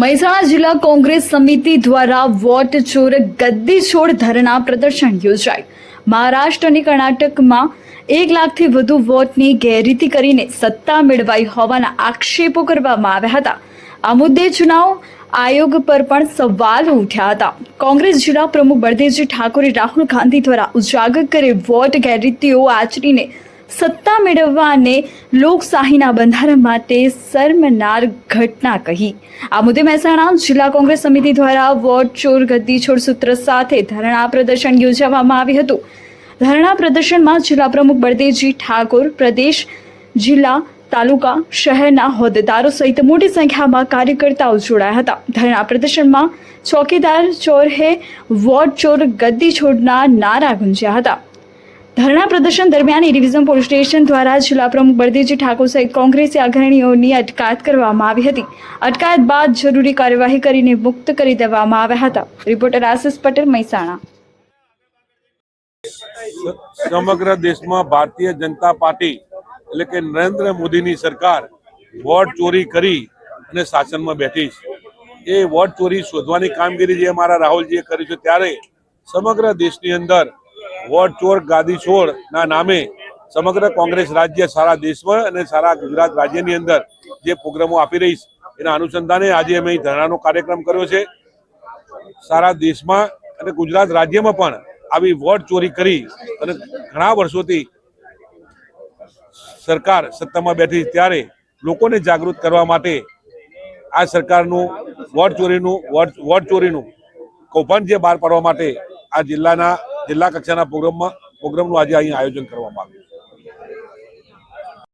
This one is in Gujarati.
મહેસાણા જિલ્લા કોંગ્રેસ સમિતિ દ્વારા વોટ ચોર ગદ્દી છોડ ધરણા પ્રદર્શન યોજાય. મહારાષ્ટ્ર અને કર્ણાટકમાં એક લાખથી વધુ વોટની ગેરરીતિ કરીને સત્તા મેળવાઈ હોવાના આક્ષેપો કરવામાં આવ્યા હતા. આ મુદ્દે ચુનાવ આયોગ પર પણ સવાલ ઉઠ્યા હતા. કોંગ્રેસ જિલ્લા પ્રમુખ બળદેવજી ઠાકોરે રાહુલ ગાંધી દ્વારા ઉજાગર કરે વોટ ગેરરીતિઓ આચરીને સત્તા મેળવવા અને લોકશાહીના બંધારણ માટે શર્મનાર ઘટના કહી. આ મુદ્દે મહેસાણા જિલ્લા કોંગ્રેસ સમિતિ દ્વારા વોટ ચોર ગદ્દી છોડ સૂત્ર સાથે ધરણા પ્રદર્શન યોજવામાં આવ્યું હતું. ધરણા પ્રદર્શનમાં જિલ્લા પ્રમુખ બળદેવજી ઠાકોર, પ્રદેશ, જિલ્લા, તાલુકા, શહેરના હોદ્દેદારો સહિત મોટી સંખ્યામાં કાર્યકર્તાઓ જોડાયા હતા. ધરણા પ્રદર્શનમાં ચોકીદાર ચોર હે વોટ ચોર ગદ્દી છોડના નારા ગુંજ્યા હતા. ધરણા પ્રદર્શન દરમિયાન ડિવિઝન પોલીસ સ્ટેશન દ્વારા જિલ્લા પ્રમુખ બળદેવજી ઠાકોર સહિત કોંગ્રેસી અગ્રણીઓની અટકાયત કરવામાં આવી હતી. અટકાયત બાદ જરૂરી કાર્યવાહી કરીને મુક્ત કરી દેવામાં આવ્યા હતા. રિપોર્ટર આશિષ પટેલ, મહેસાણા. સમગ્ર દેશમાં ભારતીય જનતા પાર્ટી એટલે કે નરેન્દ્ર મોદીની સરકાર વોટ ચોરી કરી અને શાસનમાં બેઠી છે. એ વોટ ચોરી શોધવાની કામગીરી જે અમારા રાહુલજીએ કરી છે, ત્યારે સમગ્ર દેશની અંદર વોટ, ચોર, ગાદી, છોડ ના નામે સમગ્ર કોંગ્રેસ રાજ્ય, સારા દેશમાં અને સારા ગુજરાત રાજ્યની અંદર જે પ્રોગ્રામો આપી રહી છે, એના અનુસંધાને આજે અમે ધરણાનો કાર્યક્રમ કર્યો છે. સારા દેશમાં અને ગુજરાત રાજ્યમાં પણ આવી વોટ ચોરી કરી અને ઘણા વર્ષોથી સરકાર સત્તામાં બેઠી ત્યારે લોકોને જાગૃત કરવા માટે આ સરકારનું વોટ ચોરીનું વોટ ચોરીનું કૌભાંડ જે બહાર પાડવા માટે આ જિલ્લાના જિલ્લા કક્ષાના પ્રોગ્રામમાં પ્રોગ્રામનું આજે અહીં આયોજન કરવામાં આવ્યું.